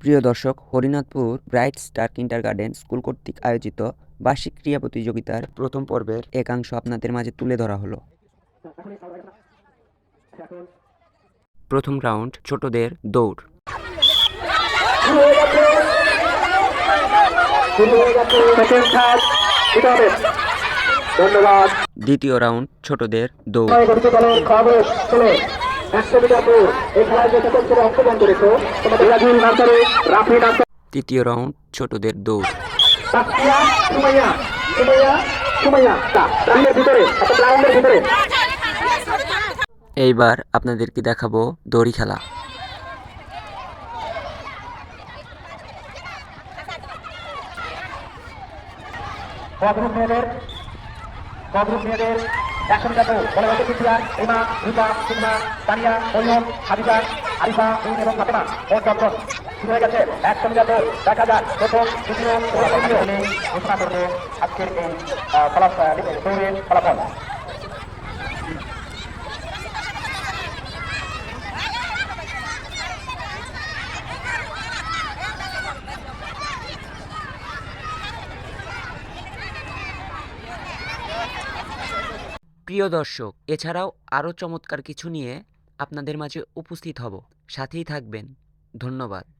প্রিয় দর্শক, Harinathpur bright star kindergarten school কর্তৃক আয়োজিত বার্ষিক ক্রীড়া প্রতিযোগিতার প্রথম পর্বের একাংশ আপনাদের মাঝে তুলে ধরা হলো। প্রথম রাউন্ড, ছোটদের দৌড়। দ্বিতীয় রাউন্ড, ছোটদের দৌড়। তৃতীয় রাউন্ড ছোটদের দৌড়। এইবার আপনাদেরকে দেখাবো দড়ি খেলা। মেয়েদের মেয়েদের একশো মিটার দৌড় বলে হচ্ছে কিন্দিয়ার রিমা রূপা সিনহা তানিয়া মরিয়ম হাবিবা আরিফা রুন এবং ফাতেমা, মোট দশজন। শুরু হয়ে গেছে একশো মিটার দৌড় ফলাফল। প্রিয় দর্শক এছাড়াও আরও চমৎকার কিছু নিয়ে আপনাদের মাঝে উপস্থিত হব। সাথেই থাকবেন। ধন্যবাদ।